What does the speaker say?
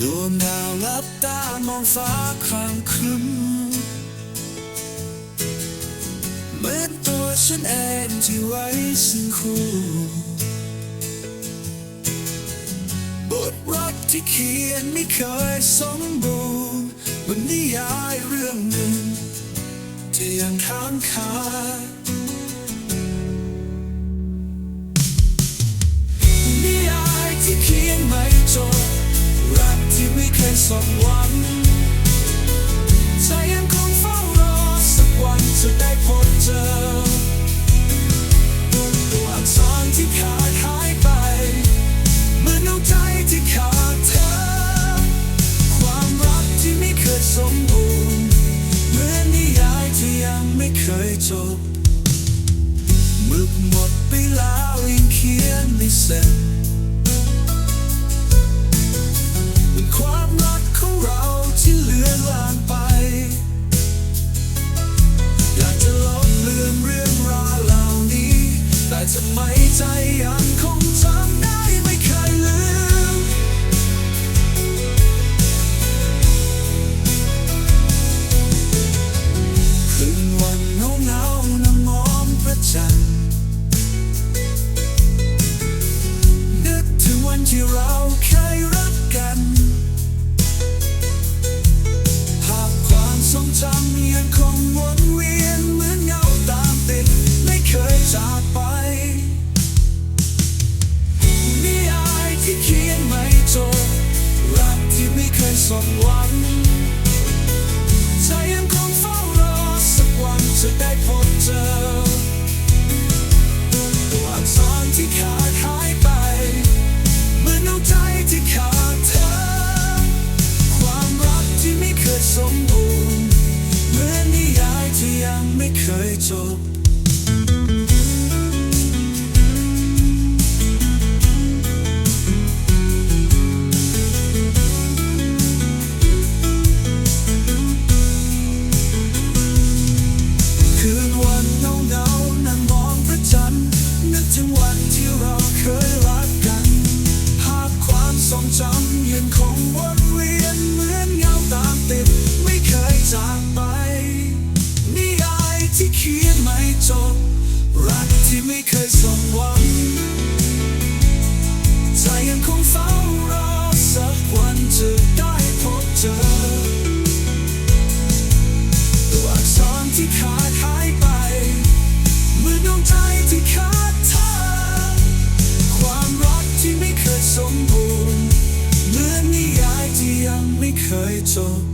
ดวงดาวลับตามองฟ้าครามครึมเหมือนตัวฉันเองที่ไว้ซึ่งคู่บทรักที่เขียนไม่เคยสมบูรณ์บนนิยายเรื่องหนึ่งที่ยังค้างคา สมหวังใจยังคงเฝ้ารอสักวันจะได้พบเจอตัวอักษรที่ขาดหายไปเหมือนเอาใจที่ขาดเธอ ความรักที่ไม่เคยสมบูรณ์เหมือนนิยายที่ยังไม่เคยจบมึกหมดไปแล้วยังเขียนไม่เสร็จ ที่เขียนไม่จบรักที่ไม่เคยสมหวังใจยังคงเฝ้ารอสักวันจะได้พบเจอตัวอักษรที่ขาดหายไปเหมือนเอาใจที่ขาดเธอ ความรักที่ไม่เคยสมบูรณ์เหมือนนิยายที่ยังไม่เคยจบ ทรงจำยังคงวนเวียนเหมือนเงาตามติด ไม่เคยจากไป นิยายที่เขียนไม่จบ รักที่ไม่เคยสมหวังใจยังคงเฝ้ารอสักวันจะได้พบเจอตัวอักษรที่ขา ที่ไม่